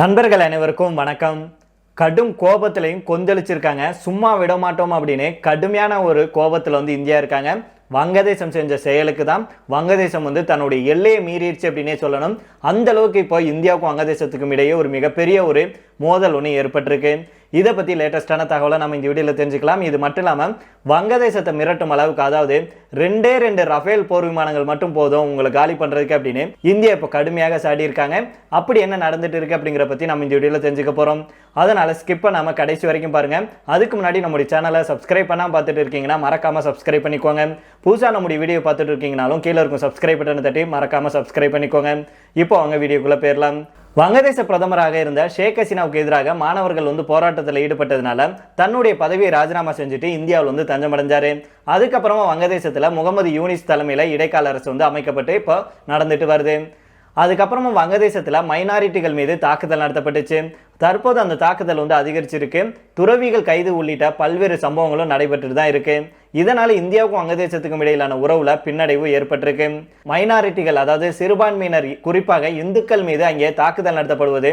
நண்பர்கள் அனைவருக்கும் வணக்கம். கடும் கோபத்திலையும் கொந்தளிச்சிருக்காங்க. சும்மா விட மாட்டோம் அப்படின்னு கடுமையான ஒரு கோபத்தில் வந்து இந்தியா இருக்காங்க. வங்கதேசம் செஞ்ச செயலுக்கு தான். வங்கதேசம் வந்து தன்னுடைய எல்லையை மீறிடுச்சு அப்படின்னே சொல்லணும். அந்த அளவுக்கு இப்போ இந்தியாவுக்கும் வங்கதேசத்துக்கும் இடையே ஒரு மிகப்பெரிய ஒரு மோதல் ஒன்று ஏற்பட்டிருக்கு. இதை பற்றி லேட்டஸ்டான தகவலை நம்ம இந்த வீடியோவில் தெரிஞ்சுக்கலாம். இது மட்டும் இல்லாமல் வங்கதேசத்தை மிரட்டும் அளவுக்கு அதாவது ரெண்டே ரெண்டு ரஃபேல் போர் விமானங்கள் மட்டும் போதும் உங்களை காலி பண்ணுறதுக்கு அப்படின்னு இந்தியா இப்போ கடுமையாக சாடியிருக்காங்க. அப்படி என்ன நடந்துட்டு இருக்கு அப்படிங்கிற பற்றி நம்ம இந்த வீடியோவில் தெரிஞ்சுக்க போகிறோம் அதனால் ஸ்கிப் பண்ணாமல் கடைசி வரைக்கும் பாருங்கள் அதுக்கு முன்னாடி நம்முடைய சேனலை சப்ஸ்கிரைப் பண்ணாமல் பார்த்துட்டு இருக்கீங்கன்னா மறக்காமல் சப்ஸ்கிரைப் பண்ணிக்கோங்க. புதுசாக நம்முடைய வீடியோ பார்த்துட்டு இருக்கீங்கனாலும் கீழே இருக்கும் சப்ஸ்கிரைப் பட்டனை தட்டி மறக்காமல் சப்ஸ்கிரைப் பண்ணிக்கோங்க. இப்போ அவங்க வீடியோக்குள்ளே போயிடலாம். வங்கதேச பிரதமராக இருந்த ஷேக் ஹசீனாவுக்கு எதிராக மாணவர்கள் வந்து போராட்டத்தில் ஈடுபட்டதுனால தன்னுடைய பதவியை ராஜினாமா செஞ்சுட்டு இந்தியாவில் வந்து தஞ்சமடைஞ்சாரு. அதுக்கப்புறமா வங்கதேசத்தில் முகமது யூனிஸ் தலைமையில் இடைக்கால அரசு வந்து அமைக்கப்பட்டு இப்போ நடந்துட்டு வருது. அதுக்கப்புறமா வங்கதேசத்தில் மைனாரிட்டிகள் மீது தாக்குதல் நடத்தப்பட்டுச்சு. தற்போது அந்த தாக்குதல் வந்து அதிகரிச்சிருக்கு. துறவிகள் கைது உள்ளிட்ட பல்வேறு சம்பவங்களும் நடைபெற்றுட்டு தான் இருக்குது இதனால் இந்தியாவுக்கும் வங்கதேசத்துக்கும் இடையிலான உறவுல பின்னடைவு ஏற்பட்டிருக்கு. மைனாரிட்டிகள் அதாவது சிறுபான்மையினர் குறிப்பாக இந்துக்கள் மீது அங்கே தாக்குதல் நடத்தப்படுவது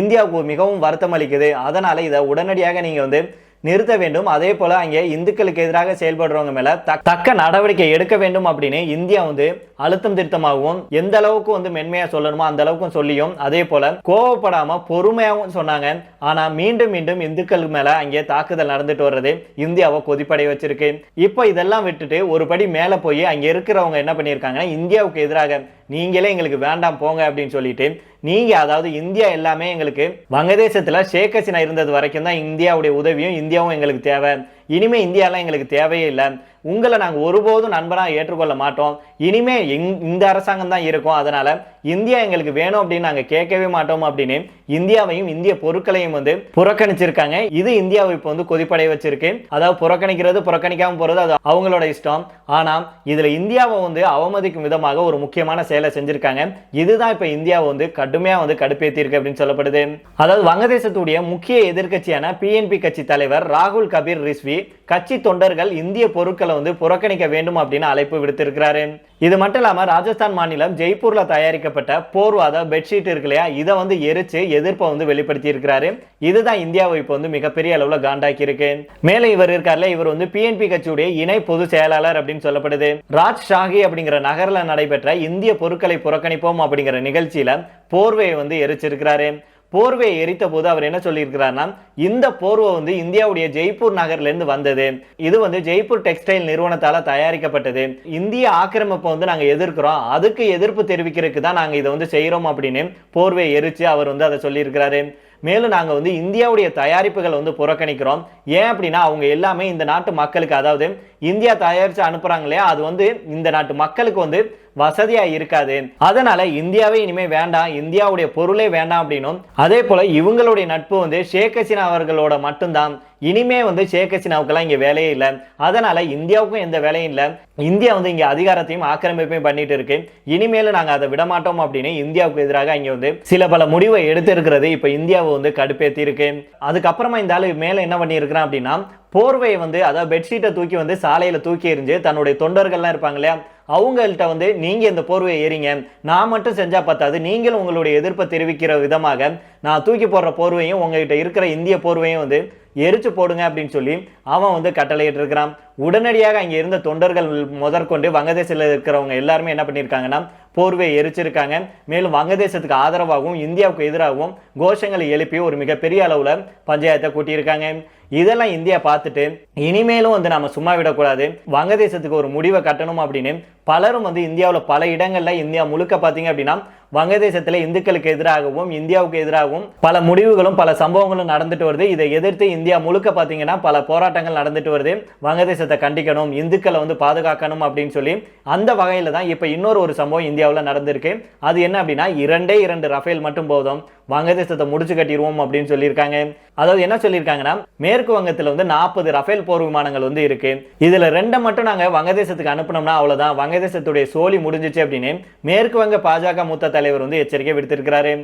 இந்தியாவுக்கு மிகவும் வருத்தம் அளிக்குது. அதனால இதை உடனடியாக நீங்க வந்து நிறுத்த வேண்டும். அதே போல அங்கே இந்துக்களுக்கு எதிராக செயல்படுறவங்க மேல தக்க நடவடிக்கை எடுக்க வேண்டும் அப்படின்னு இந்தியா வந்து அழுத்தம் திருத்தமாகவும் எந்த அளவுக்கு வந்து மென்மையா சொல்லணுமோ அந்த அளவுக்கும் சொல்லியும் அதே போல கோவப்படாம பொறுமையாகவும் சொன்னாங்க. ஆனா மீண்டும் மீண்டும் இந்துக்கள் மேல அங்கே தாக்குதல் நடந்துட்டு வர்றது இந்தியாவை கொதிப்படை வச்சிருக்கு. இப்போ இதெல்லாம் விட்டுட்டு ஒரு படி மேல போய் அங்க இருக்கிறவங்க என்ன பண்ணியிருக்காங்கன்னா இந்தியாவுக்கு எதிராக நீங்களே எங்களுக்கு வேண்டாம் போங்க அப்படின்னு சொல்லிட்டு நீங்கள் அதாவது இந்தியா எல்லாமே எங்களுக்கு வங்கதேசத்தில் ஷேக் ஹசீனா இருந்தது வரைக்கும் தான் இந்தியாவுடைய உதவியும் இந்தியாவும் எங்களுக்கு தேவை. இனிமே இந்தியாலாம் எங்களுக்கு தேவையே இல்லை. உங்களை நாங்கள் ஒருபோதும் நண்பனாக ஏற்றுக்கொள்ள மாட்டோம். இனிமே எங் இந்த அரசாங்கம் தான் இருக்கும். அதனால் இந்தியா எங்களுக்கு வேணும் அப்படின்னு நாங்கள் கேட்கவே மாட்டோம் அப்படின்னு இந்தியாவையும் இந்திய பொருட்களையும் வந்து புறக்கணிச்சிருக்காங்க. இது இந்தியாவை இப்போ வந்து கொதிப்படைய வச்சிருக்கு. அதாவது புறக்கணிக்கிறது புறக்கணிக்காம போகிறது அது அவங்களோட இஷ்டம். ஆனால் இதில் இந்தியாவை வந்து அவமதிக்கும் விதமாக ஒரு முக்கியமான செயலை செஞ்சுருக்காங்க. இதுதான் இப்போ இந்தியாவை வந்து கடுமையாக வந்து கடுப்பேற்றிருக்கு அப்படின்னு சொல்லப்படுது. அதாவது வங்கதேசத்துடைய முக்கிய எதிர்க்கட்சியான பிஎன்பி கட்சி தலைவர் ராகுல் கபீர் ரிஸ்வி கட்சி தொண்டர்கள் இந்திய பொருட்களை வந்து புறக்கணிக்க வேண்டும் அப்படின்னு அழைப்பு விடுத்திருக்கிறாரு. இது மட்டும் இல்லாம ராஜஸ்தான் மாநிலம் ஜெய்ப்பூர்ல தயாரிக்கப்பட்ட போர்வாத பெட்ஷீட் இருக்கு இல்லையா? இதை வந்து எரிச்சு எதிர்ப்பை வந்து வெளிப்படுத்தி இருக்கிறாரு இதுதான் இந்தியாவை இப்போ வந்து மிகப்பெரிய அளவுல காண்டாக்கி இருக்கு மேலே இவர் இருக்கார்ல இவர் வந்து பிஎன்பி கட்சியுடைய இணை பொதுச் செயலாளர் அப்படின்னு சொல்லப்படுது. ராஜ் ஷாஹி அப்படிங்கிற நகரில் நடைபெற்ற இந்திய பொருட்களை புறக்கணிப்போம் அப்படிங்கிற நிகழ்ச்சியில போர்வையை வந்து எரிச்சிருக்கிறாரு. போர்வையை எரித்த போது அவர் என்ன சொல்லியிருக்கிறார்னா இந்த போர்வை வந்து இந்தியாவுடைய ஜெய்ப்பூர் நகர்லேருந்து வந்தது. இது வந்து ஜெய்ப்பூர் டெக்ஸ்டைல் நிறுவனத்தால் தயாரிக்கப்பட்டது. இந்திய ஆக்கிரமிப்பை வந்து நாங்கள் எதிர்க்கிறோம். அதுக்கு எதிர்ப்பு தெரிவிக்கிறதுக்கு தான் நாங்கள் இதை வந்து செய்கிறோம் அப்படின்னு போர்வையை எரித்து அவர் வந்து அதை சொல்லியிருக்கிறாரு. மேலும் நாங்கள் வந்து இந்தியாவுடைய தயாரிப்புகளை வந்து புறக்கணிக்கிறோம். ஏன் அப்படின்னா அவங்க எல்லாமே இந்த நாட்டு மக்களுக்கு அதாவது இந்தியா தயாரித்து அனுப்புறாங்க இல்லையா? அது வந்து இந்த நாட்டு மக்களுக்கு வந்து வசதியா இருக்காது. அதனால இந்தியாவே இனிமே வேண்டாம். இந்தியாவுடைய பொருளே வேண்டாம் அப்படின்னும். அதே போல இவங்களுடைய நட்பு வந்து ஷேக் ஹசீனா அவர்களோட மட்டும்தான். இனிமே வந்து ஷேக் ஹசீனாவுக்கெல்லாம் இங்க வேலையே இல்லை. அதனால இந்தியாவுக்கும் எந்த வேலையும் இல்லை. இந்தியா வந்து இங்க அதிகாரத்தையும் ஆக்கிரமிப்பையும் பண்ணிட்டு இருக்கு. இனிமேலும் நாங்க அதை விட மாட்டோம் அப்படின்னு இந்தியாவுக்கு எதிராக இங்க வந்து சில பல முடிவை எடுத்திருக்கிறது. இப்போ இப்ப இந்தியாவை வந்து கடுப்பேத்தி இருக்கு. அதுக்கப்புறமா இந்த ஆளு மேல என்ன பண்ணி இருக்கிறான் அப்படின்னா போர்வையை வந்து அதாவது பெட்ஷீட்டை தூக்கி வந்து சாலையில் தூக்கி எறிஞ்சு தன்னுடைய தொண்டர்கள்லாம் இருப்பாங்க இல்லையா? அவங்கள்ட்ட வந்து நீங்கள் இந்த போர்வையை எறிங்க. நான் மட்டும் செஞ்சால் பத்தாது. நீங்களும் உங்களுடைய எதிர்ப்பை தெரிவிக்கிற விதமாக நான் தூக்கி போடுற போர்வையும் உங்ககிட்ட இருக்கிற இந்திய போர்வையும் வந்து எரிச்சு போடுங்க அப்படின்னு சொல்லி அவன் வந்து கட்டளையிட்டு இருக்கிறான் உடனடியாக அங்கே இருந்த தொண்டர்கள் முதற்கொண்டு வங்கதேசத்தில் இருக்கிறவங்க எல்லாருமே என்ன பண்ணியிருக்காங்கன்னா போர்வையை எரிச்சிருக்காங்க. மேலும் வங்கதேசத்துக்கு ஆதரவாகவும் இந்தியாவுக்கு எதிராகவும் கோஷங்களை எழுப்பி ஒரு மிகப்பெரிய அளவில் பஞ்சாயத்தை கூட்டியிருக்காங்க. இதெல்லாம் இந்தியா பார்த்துட்டு இனிமேலும் வந்து நம்ம சும்மா விடக்கூடாது. வங்கதேசத்துக்கு ஒரு முடிவை கட்டணும் அப்படின்னு பலரும் வந்து இந்தியாவில் பல இடங்களில் இந்தியா முழுக்க பார்த்தீங்க அப்படின்னா வங்கதேசத்தில் இந்துக்களுக்கு எதிராகவும் இந்தியாவுக்கு எதிராகவும் பல முடிவுகளும் பல சம்பவங்களும் நடந்துட்டு வருது. இதை எதிர்த்து இந்தியா முழுக்க பார்த்தீங்கன்னா பல போராட்டங்கள் நடந்துட்டு வருது. வங்கதேசத்தை கண்டிக்கணும் இந்துக்களை வந்து பாதுகாக்கணும் அப்படின்னு சொல்லி அந்த வகையில் தான் இப்போ இன்னொரு ஒரு சம்பவம் இந்தியாவில் நடந்திருக்கு. அது என்ன அப்படின்னா இரண்டே இரண்டு ரஃபேல் மட்டும் போதும். வங்கதேசத்தை முடிச்சு கட்டிடுவோம் அப்படின்னு சொல்லியிருக்காங்க. அதாவது என்ன சொல்லியிருக்காங்கன்னா மேற்கு வங்கத்தில் வந்து நாற்பது ரஃபேல் போர் விமானங்கள் வந்து இருக்கு. இதுல ரெண்டை மட்டும் நாங்கள் வங்கதேசத்துக்கு அனுப்பினோம்னா அவ்வளோதான் வங்கதேசத்துடைய சோலி முடிஞ்சிச்சு அப்படின்னு மேற்கு வங்க பாஜக மூத்த தலைவர் வந்து எச்சரிக்கை விடுத்திருக்கிறாரு.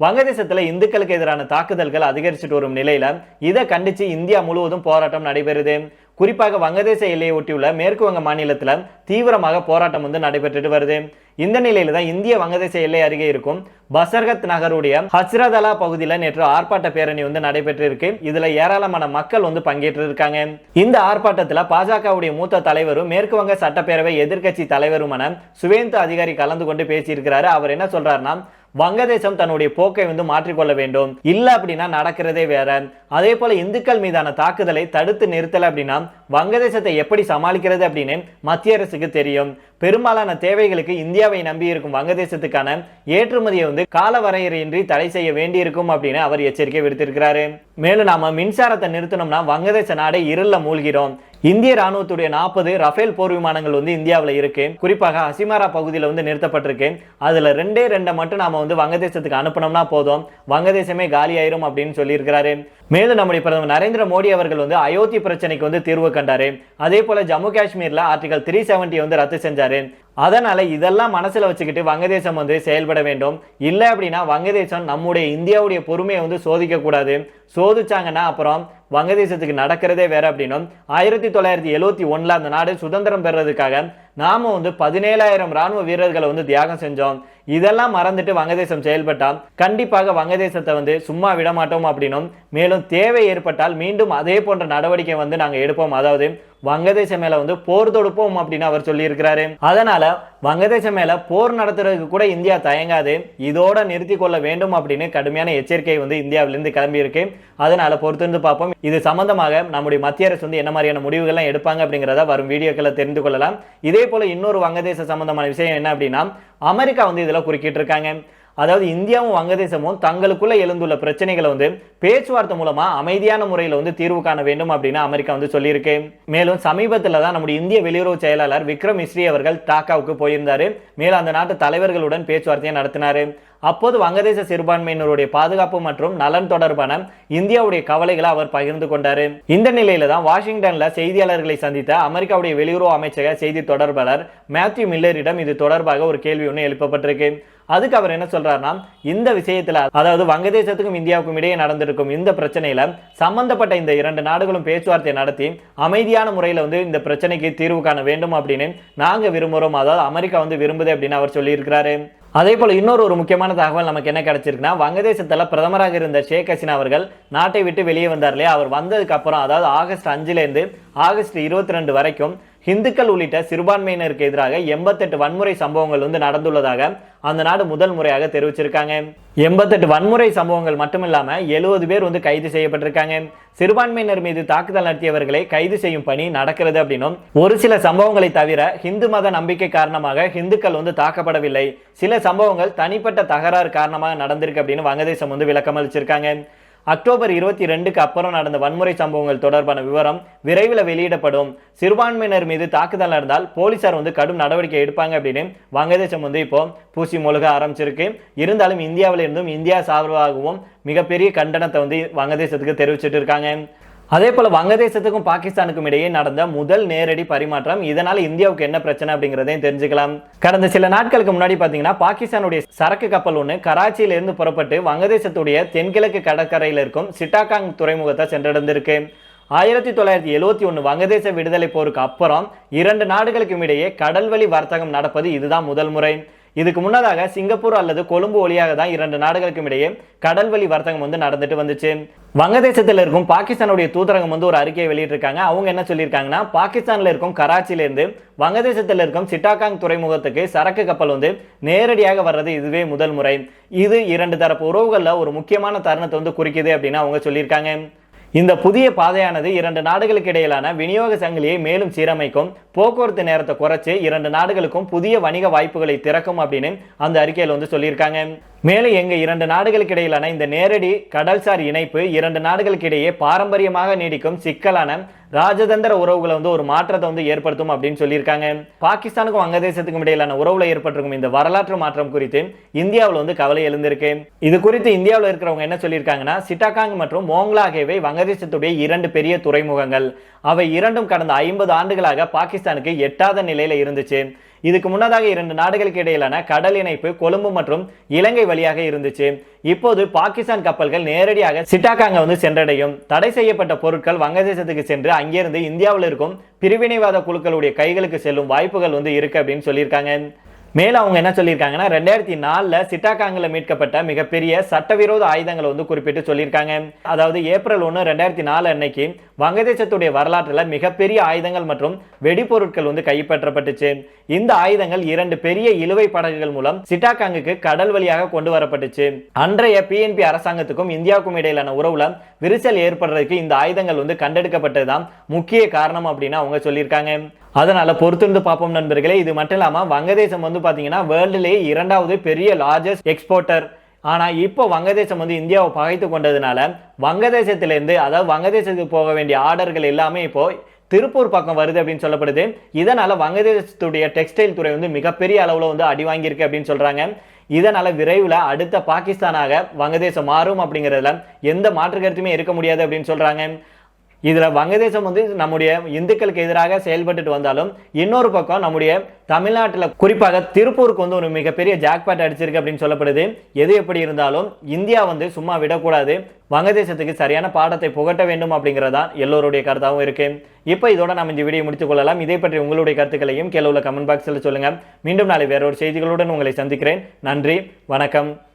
வங்கதேசத்துல இந்துக்களுக்கு எதிரான தாக்குதல்கள் அதிகரிச்சுட்டு வரும் நிலையில இதை கண்டிச்சு இந்தியா முழுவதும் போராட்டம் நடைபெறுது. குறிப்பாக வங்கதேச எல்லையை ஒட்டியுள்ள மேற்கு வங்க மாநிலத்தில் தீவிரமாக போராட்டம் வந்து நடைபெற்றுட்டு வருது. இந்த நிலையில தான் இந்திய வங்கதேச எல்லை அருகே இருக்கும் பசர்கத் நகருடைய ஹஸ்ரதலா பகுதியில் நேற்று ஆர்ப்பாட்ட பேரணி வந்து நடைபெற்று இருக்கு இதுல ஏராளமான மக்கள் வந்து பங்கேற்று இருக்காங்க இந்த ஆர்ப்பாட்டத்தில் பாஜகவுடைய மூத்த தலைவரும் மேற்கு வங்க சட்டப்பேரவை எதிர்க்கட்சி தலைவருமான சுவேந்து அதிகாரி கலந்து கொண்டு பேசியிருக்கிறாரு. அவர் என்ன சொல்றாருன்னா வங்கதேசம் தன்னுடைய போக்கை வந்து மாற்றிக்கொள்ள வேண்டும். இல்ல அப்படின்னா நடக்கிறதே வேற. அதே போல இந்துக்கள் மீதான தாக்குதலை தடுத்து நிறுத்தல அப்படின்னா வங்கதேசத்தை எப்படி சமாளிக்கிறது அப்படின்னு மத்திய அரசுக்கு தெரியும். பெரும்பாலான தேவைகளுக்கு இந்தியாவை நம்பி இருக்கும் வங்கதேசத்துக்கான ஏற்றுமதியை வந்து கால வரையறையின்றி தடை செய்ய வேண்டியிருக்கும் அப்படின்னு அவர் எச்சரிக்கை விடுத்திருக்கிறாரு. மேலும் நாம மின்சாரத்தை நிறுத்தணும்னா வங்கதேச நாடே இருள மூழ்கிறோம். இந்திய ராணுவத்துடைய நாற்பது ரஃபேல் போர் விமானங்கள் வந்து இந்தியாவில் இருக்கு. குறிப்பாக அசிமாரா பகுதியில் வந்து நிறுத்தப்பட்டிருக்கு. அதில் ரெண்டே ரெண்டை மட்டும் நாம வந்து வங்கதேசத்துக்கு அனுப்பினோம்னா போதும். வங்கதேசமே காலியாயிரும் அப்படின்னு சொல்லியிருக்கிறாரு. மேலும் நம்முடைய பிரதமர் நரேந்திர மோடி அவர்கள் வந்து அயோத்தி பிரச்சனைக்கு வந்து தீர்வு கண்டாரு. அதே போல ஜம்மு காஷ்மீர்ல ஆர்டிகல் த்ரீ செவன்டி வந்து ரத்து செஞ்சாரு. அதனால இதெல்லாம் மனசுல வச்சுக்கிட்டு வங்கதேசம் வந்து செயல்பட வேண்டும். இல்லை அப்படின்னா வங்கதேசம் நம்முடைய இந்தியாவுடைய பொறுமையை வந்து சோதிக்க கூடாது. சோதிச்சாங்கன்னா அப்புறம் வங்கதேசத்துக்கு நடக்கிறதே வேற அப்படின்னும். ஆயிரத்தி தொள்ளாயிரத்தி எழுவத்தி ஒண்ணுல அந்த நாடு சுதந்திரம் பெறதுக்காக நாம வந்து பதினேழாயிரம் ராணுவ வீரர்களை வந்து தியாகம் செஞ்சோம். இதெல்லாம் மறந்துட்டு வங்கதேசம் செயல்பட்டால் கண்டிப்பாக வங்கதேசத்தை வந்து சும்மா விட மாட்டோம் அப்படின்னும். மேலும் தேவை ஏற்பட்டால் மீண்டும் அதே போன்ற நடவடிக்கை வந்து நாங்கள் எடுப்போம். அதாவது வங்கதேசம் மேல வந்து போர் தொடுப்போம் அப்படின்னு அவர் சொல்லியிருக்கிறாரு. அதனால வங்கதேசம் மேல போர் நடத்துறதுக்கு கூட இந்தியா தயங்காது. இதோட நிறுத்தி கொள்ள வேண்டும் அப்படின்னு கடுமையான எச்சரிக்கை வந்து இந்தியாவிலிருந்து கிளம்பி இருக்கு அதனால பொறுத்திருந்து பார்ப்போம். இது சம்பந்தமாக நம்முடைய மத்திய அரசு வந்து என்ன மாதிரியான முடிவுகள்லாம் எடுப்பாங்க அப்படிங்கிறத வரும் வீடியோக்களை தெரிந்து கொள்ளலாம். இதே போல இன்னொரு வங்கதேச சம்பந்தமான விஷயம் என்ன அப்படின்னா அமெரிக்கா வந்து இதில் குறுக்கிட்டு இருக்காங்க அதாவது இந்தியாவும் வங்கதேசமும் தங்களுக்குள்ள எழுந்துள்ள பிரச்சனைகளை வந்து பேச்சுவார்த்தை மூலமா அமைதியான முறையில் வந்து தீர்வு காண வேண்டும் அப்படின்னு அமெரிக்கா வந்து சொல்லியிருக்கு. மேலும் சமீபத்தில் தான் நம்முடைய இந்திய வெளியுறவு செயலாளர் விக்ரம் மிஸ்ரி அவர்கள் டாக்காவுக்கு போயிருந்தாரு. மேலும் அந்த நாட்டு தலைவர்களுடன் பேச்சுவார்த்தையை நடத்தினாரு. அப்போது வங்கதேச சிறுபான்மையினருடைய பாதுகாப்பு மற்றும் நலன் தொடர்பான இந்தியாவுடைய கவலைகளை அவர் பகிர்ந்து கொண்டார். இந்த நிலையில தான் வாஷிங்டன்ல செய்தியாளர்களை சந்தித்த அமெரிக்காவுடைய வெளியுறவு அமைச்சக செய்தி தொடர்பாளர் மேத்யூ மில்லரிடம் இது தொடர்பாக ஒரு கேள்வி ஒன்று எழுப்பப்பட்டிருக்கு. அதுக்கு அவர் என்ன சொல்றாருன்னா இந்த விஷயத்தில் அதாவது வங்கதேசத்துக்கும் இந்தியாவுக்கும் இடையே நடந்திருக்கும் இந்த பிரச்சனையில சம்பந்தப்பட்ட இந்த இரண்டு நாடுகளும் பேச்சுவார்த்தை நடத்தி அமைதியான முறையில் வந்து இந்த பிரச்சனைக்கு தீர்வு காண வேண்டும் அப்படின்னு நாங்கள் விரும்புகிறோம் அதாவது அமெரிக்கா வந்து விரும்புது அப்படின்னு அவர் சொல்லியிருக்கிறாரு. அதே போல இன்னொரு ஒரு முக்கியமான தகவல் நமக்கு என்ன கிடைச்சிருக்குன்னா வங்கதேசத்தில் பிரதமராக இருந்த ஷேக் ஹசீனா அவர்கள் நாட்டை விட்டு வெளியே வந்தார் இல்லையா? அவர் வந்ததுக்கு அப்புறம் அதாவது ஆகஸ்ட் அஞ்சுலேருந்து ஆகஸ்ட் இருபத்தி ரெண்டு வரைக்கும் ஹிந்துக்கள் உள்ளிட்ட சிறுபான்மையினருக்கு எதிராக எண்பத்தெட்டு வன்முறை சம்பவங்கள் வந்து நடந்துள்ளதாக அந்த நாடு முதல் முறையாக தெரிவிச்சிருக்காங்க. எண்பத்தெட்டு வன்முறை சம்பவங்கள் மட்டும் எழுபது பேர் வந்து கைது செய்யப்பட்டிருக்காங்க. சிறுபான்மையினர் மீது தாக்குதல் நடத்தியவர்களை கைது செய்யும் பணி நடக்கிறது அப்படின்னும் ஒரு சில சம்பவங்களை தவிர ஹிந்து மத நம்பிக்கை காரணமாக ஹிந்துக்கள் வந்து தாக்கப்படவில்லை. சில சம்பவங்கள் தனிப்பட்ட தகராறு காரணமாக நடந்திருக்கு அப்படின்னு வங்கதேசம் வந்து விளக்கம் அளிச்சிருக்காங்க அக்டோபர் இருபத்தி ரெண்டுக்கு அப்புறம் நடந்த வன்முறை சம்பவங்கள் தொடர்பான விவரம் விரைவில் வெளியிடப்படும். சிறுபான்மையினர் மீது தாக்குதல் நடந்தால் போலீசார் வந்து கடும் நடவடிக்கை எடுப்பாங்க அப்படின்னு வங்கதேசம் வந்து இப்போ பூசி மொழுக ஆரம்பிச்சிருக்கு. இருந்தாலும் இந்தியாவிலிருந்தும் இந்தியா சார்பாகவும் மிகப்பெரிய கண்டனத்தை வந்து வங்கதேசத்துக்கு தெரிவிச்சிட்டு இருக்காங்க. அதே போல வங்கதேசத்துக்கும் பாகிஸ்தானுக்கும் இடையே நடந்த முதல் நேரடி பரிமாற்றம் இதனால் இந்தியாவுக்கு என்ன பிரச்சனை அப்படிங்கிறதையும் தெரிஞ்சுக்கலாம். கடந்த சில நாட்களுக்கு முன்னாடி பாத்தீங்கன்னா பாகிஸ்தானுடைய சரக்கு கப்பல் ஒன்று கராச்சியிலிருந்து புறப்பட்டு வங்கதேசத்துடைய தென்கிழக்கு கடற்கரையில் இருக்கும் சிட்டாகாங் துறைமுகத்தை சென்றடைந்திருக்கு. ஆயிரத்தி தொள்ளாயிரத்தி எழுவத்தி ஒன்று வங்கதேச விடுதலை போருக்கு அப்புறம் இரண்டு நாடுகளுக்கும் இடையே கடல்வழி வர்த்தகம் நடப்பது இதுதான் முதல் முறை. இதுக்கு முன்னதாக சிங்கப்பூர் அல்லது கொழும்பு வழியாக தான் இரண்டு நாடுகளுக்கும் இடையே கடல்வழி வர்த்தகம் வந்து நடந்துட்டு வந்துச்சு. வங்கதேசத்தில் இருக்கும் பாகிஸ்தானுடைய தூதரகம் வந்து ஒரு அறிக்கையை வெளியிட்டிருக்காங்க. அவங்க என்ன சொல்லியிருக்காங்கன்னா பாகிஸ்தானில் இருக்கும் கராச்சியிலேருந்து வங்கதேசத்தில் இருக்கும் சிட்டாகாங் துறைமுகத்துக்கு சரக்கு கப்பல் வந்து நேரடியாக வர்றது இதுவே முதல் முறை. இது இரண்டு தரப்பு உறவுகளில் ஒரு முக்கியமான தருணத்தை வந்து குறிக்குது அப்படின்னு அவங்க சொல்லியிருக்காங்க. இந்த புதிய பாதையானது இரண்டு நாடுகளுக்கு இடையிலான விநியோக சங்கிலியை மேலும் சீரமைக்கும். போக்குவரத்து நேரத்தை குறைச்சு இரண்டு நாடுகளுக்கும் புதிய வணிக வாய்ப்புகளை திறக்கும் அப்படின்னு அந்த அறிக்கையில் வந்து சொல்லியிருக்காங்க. மேலும் எங்கள் இரண்டு நாடுகளுக்கு இடையிலான இந்த நேரடி கடல்சார் இணைப்பு இரண்டு நாடுகளுக்கு இடையே பாரம்பரியமாக நீடிக்கும் சிக்கலான ராஜதந்திர உறவுகளை வந்து ஒரு மாற்றத்தை வந்து ஏற்படுத்தும் அப்படின்னு சொல்லியிருக்காங்க. பாகிஸ்தானுக்கும் வங்கதேசத்துக்கும் இடையிலான உறவுல ஏற்பட்டிருக்கும் இந்த வரலாற்று மாற்றம் குறித்து இந்தியாவில் வந்து கவலை எழுந்திருக்கு. இது குறித்து இந்தியாவில் இருக்கிறவங்க என்ன சொல்லியிருக்காங்கன்னா சிட்டாகாங் மற்றும் மோங்லா ஆகியவை வங்கதேசத்துடைய இரண்டு பெரிய துறைமுகங்கள். அவை இரண்டும் கடந்த ஐம்பது ஆண்டுகளாக பாகிஸ்தானுக்கு எட்டாத நிலையில இருந்துச்சு. இதுக்கு முன்னதாக இரண்டு நாடுகளுக்கு இடையிலான கடல் இணைப்பு கொழும்பு மற்றும் இலங்கை வழியாக இருந்துச்சு. இப்போது பாகிஸ்தான் கப்பல்கள் நேரடியாக சிட்டாக்காங்க வந்து சென்றடையும். தடை செய்யப்பட்ட பொருட்கள் வங்கதேசத்துக்கு சென்று அங்கிருந்து இந்தியாவில் இருக்கும் பிரிவினைவாத குழுக்களுடைய கைகளுக்கு செல்லும் வாய்ப்புகள் வந்து இருக்கு அப்படின்னு சொல்லியிருக்காங்க. மேலும் அவங்க என்ன சொல்லியிருக்காங்கன்னா ரெண்டாயிரத்தி நாலில் சிட்டாகாங்கில் மீட்கப்பட்ட மிகப்பெரிய சட்டவிரோத ஆயுதங்களை வந்து குறிப்பிட்டு சொல்லியிருக்காங்க. அதாவது ஏப்ரல் ஒன்று ரெண்டாயிரத்தி நாலு அன்னைக்கு வங்கதேசத்துடைய வரலாற்றில் மிகப்பெரிய ஆயுதங்கள் மற்றும் வெடிபொருட்கள் வந்து கைப்பற்றப்பட்டுச்சு. இந்த ஆயுதங்கள் இரண்டு பெரிய இழுவை படகுகள் மூலம் சிட்டாகாங்குக்கு கடல் வழியாக கொண்டு வரப்பட்டுச்சு. அன்றைய பிஎன்பி அரசாங்கத்துக்கும் இந்தியாவுக்கும் இடையிலான உறவுல விரிசல் ஏற்படுறதுக்கு இந்த ஆயுதங்கள் வந்து கண்டெடுக்கப்பட்டதுதான் முக்கிய காரணம் அப்படின்னு அவங்க சொல்லியிருக்காங்க. அதனால் பொறுத்திருந்து பார்ப்போம் நண்பர்களே. இது மட்டும் இல்லாமல் வங்கதேசம் வந்து பார்த்தீங்கன்னா வேர்ல்டுலேயே இரண்டாவது பெரிய லார்ஜஸ்ட் எக்ஸ்போர்ட்டர் ஆனால் இப்போ வங்கதேசம் வந்து இந்தியாவை பகைத்து கொண்டதுனால வங்கதேசத்திலேருந்து அதாவது வங்கதேசத்துக்கு போக வேண்டிய ஆர்டர்கள் எல்லாமே இப்போ திருப்பூர் பக்கம் வருது அப்படின்னு சொல்லப்படுது. இதனால் வங்கதேசத்துடைய டெக்ஸ்டைல் துறை வந்து மிகப்பெரிய அளவில் வந்து அடி வாங்கியிருக்கு அப்படின்னு சொல்கிறாங்க இதனால் விரைவில் அடுத்த பாகிஸ்தானாக வங்கதேசம் மாறும் அப்படிங்கிறதுல எந்த மாற்று கருத்துமே இருக்க முடியாது அப்படின்னு சொல்கிறாங்க இதில் வங்கதேசம் வந்து நம்முடைய இந்துக்களுக்கு எதிராக செயல்பட்டுட்டு வந்தாலும் இன்னொரு பக்கம் நம்முடைய தமிழ்நாட்டில் குறிப்பாக திருப்பூருக்கு வந்து ஒரு மிகப்பெரிய ஜாக்பாட் அடிச்சிருக்கு அப்படின்னு சொல்லப்படுது. எது எப்படி இருந்தாலும் இந்தியா வந்து சும்மா விடக்கூடாது. வங்கதேசத்துக்கு சரியான பாடத்தை புகட்ட வேண்டும் அப்படிங்கிறதா எல்லோருடைய கருத்தாகவும் இருக்கு. இப்போ இதோட நம்ம இந்த வீடியோ முடித்துக் கொள்ளலாம். இதை பற்றி உங்களுடைய கருத்துக்களையும் கீழே உள்ள கமெண்ட் பாக்ஸில் சொல்லுங்கள் மீண்டும் நாளை வேறொரு செய்திகளுடன் உங்களை சந்திக்கிறேன். நன்றி வணக்கம்.